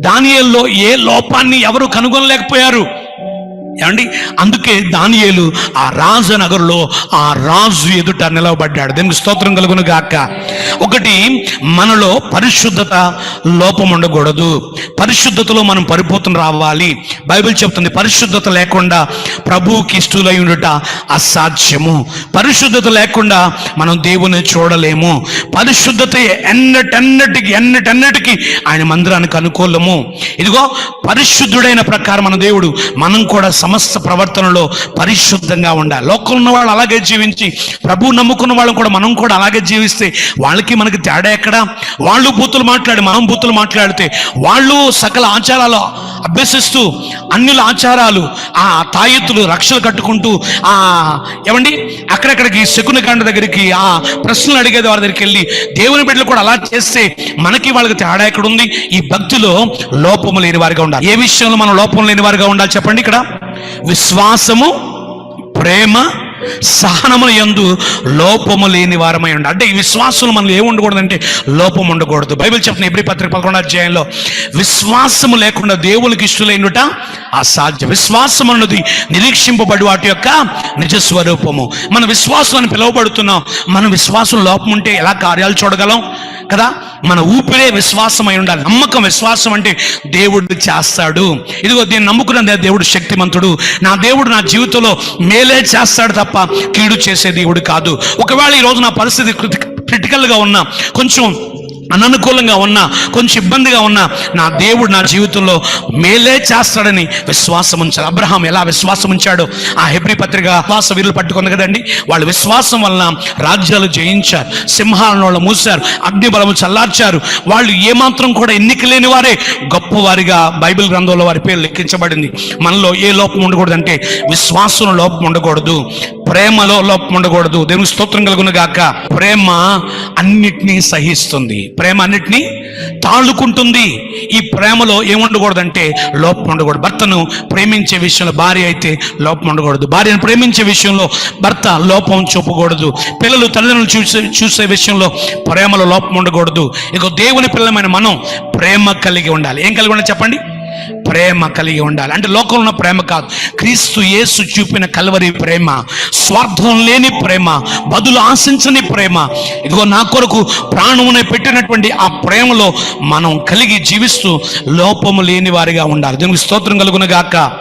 దానియల్లో ఏ లోపాన్ని ఎవరు కనుగొనలేకపోయారు? ఏమండి? అందుకే దానియేలు ఆ రాజనగర్లో ఆ రాజు ఎదుట నిలవబడ్డాడు. దీనికి స్తోత్రం కలుగును గాక. ఒకటి మనలో పరిశుద్ధత లోపం ఉండకూడదు పరిశుద్ధతలో మనం పరిపోతున్న రావాలి. బైబిల్ చెప్తుంది పరిశుద్ధత లేకుండా ప్రభువుకి ఇష్టలై ఉండుట అసాధ్యము. పరిశుద్ధత లేకుండా మనం దేవుని చూడలేము. పరిశుద్ధత ఎన్నటెన్నటికి ఎన్నటెన్నటికి ఆయన మందిరానికి అనుకూలము. ఇదిగో పరిశుద్ధుడైన ప్రకారం మన దేవుడు మనం కూడా సమస్త ప్రవర్తనలో పరిశుద్ధంగా ఉండాలి. లోకంలో ఉన్న వాళ్ళు అలాగే జీవించి ప్రభు నమ్ముకున్న వాళ్ళు కూడా మనం కూడా అలాగే జీవిస్తే వాళ్ళ వాళ్ళకి మనకి తేడా ఎక్కడ? వాళ్ళు బూతులు మాట్లాడి మనం బూతులు మాట్లాడితే వాళ్ళు సకల ఆచారాలు అభ్యసిస్తూ అన్యుల ఆచారాలు ఆ తాయెత్తులు రక్షలు కట్టుకుంటూ ఆ ఏమండి? అక్కడక్కడికి శకునకాండ దగ్గరికి ఆ ప్రశ్నలు అడిగేది వారి దగ్గరికి వెళ్ళి దేవుని బిడ్డలు కూడా అలా చేస్తే మనకి వాళ్ళకి తేడా ఎక్కడ ఉంది ఈ భక్తిలో లోపము లేని వారిగా ఉండాలి. ఏ విషయంలో మనం లోపం లేని వారిగా ఉండాలి చెప్పండి ఇక్కడ? విశ్వాసము ప్రేమ సహనముల యందు లోపము లేని వారమై ఉండాలి అంటే ఈ విశ్వాసంలో మనం ఏమి అంటే లోపం ఉండకూడదు. బైబిల్ చెప్పిన ఎబ్రి పత్రిక పదకొండు అధ్యాయంలో విశ్వాసము లేకుండా దేవునికి ఇష్టలైనట అసాధ్యం. విశ్వాసం అన్నది నిరీక్షింపబడి వాటి యొక్క నిజ స్వరూపము. మన విశ్వాసం అని పిలువబడుతున్నాం. మన విశ్వాసం లోపం ఉంటే ఎలా కార్యాలు చూడగలం? కదా? మన ఊపిరే విశ్వాసమై ఉండాలి. నమ్మకం విశ్వాసం అంటే దేవుడు చేస్తాడు. ఇదిగో దీన్ని నమ్ముకున్న దేవుడు శక్తిమంతుడు. నా దేవుడు నా జీవితంలో మేలే చేస్తాడు తప్ప కీడు చేసే దేవుడు కాదు. ఒకవేళ ఈరోజు నా పరిస్థితి క్రిటికల్గా ఉన్నా కొంచెం అననుకూలంగా ఉన్నా కొంచెం ఇబ్బందిగా ఉన్నా నా దేవుడు నా జీవితంలో మేలే చేస్తాడని విశ్వాసం ఉంచాడు. అబ్రహాం ఎలా విశ్వాసం ఉంచాడో ఆ హెబ్రి పత్రిక విశ్వాస వీరులు పట్టుకుంది కదండి. వాళ్ళ విశ్వాసం వలన రాజ్యాలు జయించారు సింహాలను వాళ్ళు మూశారు అగ్నిబలము చల్లార్చారు. వాళ్ళు ఏమాత్రం కూడా ఎన్నిక లేని వారే గొప్పవారిగా బైబిల్ గ్రంథంలో వారి పేరు లెక్కించబడింది. మనలో ఏ లోపం ఉండకూడదంటే విశ్వాసం విశ్వాసంలో లోపం ఉండకూడదు. ప్రేమలో లోపం ఉండకూడదు. దేవుని స్తోత్రం కలుగును గాక. ప్రేమ అన్నిటినీ సహిస్తుంది. ప్రేమ అన్నిటినీ తాళుకుంటుంది. ఈ ప్రేమలో ఏముండకూడదంటే లోపం ఉండకూడదు. భర్తను ప్రేమించే విషయంలో భార్య అయితే లోపం ఉండకూడదు. భార్యను ప్రేమించే విషయంలో భర్త లోపం చూపకూడదు. పిల్లలు తల్లిదండ్రులు చూసే చూసే విషయంలో ప్రేమలో లోపం ఉండకూడదు. ఇక దేవుని పిల్లమైన మనం ప్రేమ కలిగి ఉండాలి. ఏం కలిగి ఉండాలి చెప్పండి? ప్రేమ కలిగి ఉండాలి. అంటే లోకంలో ఉన్న ప్రేమ కాదు. క్రీస్తు యేసు చూపిన కలవరి ప్రేమ స్వార్థం లేని ప్రేమ బదులు ఆశించని ప్రేమ. ఇదిగో నా కొరకు ప్రాణమునే పెట్టినటువంటి ఆ ప్రేమలో మనం కలిగి జీవిస్తూ లోపము లేని వారిగా ఉండాలి. దీనికి స్తోత్రం కలుగునగాక.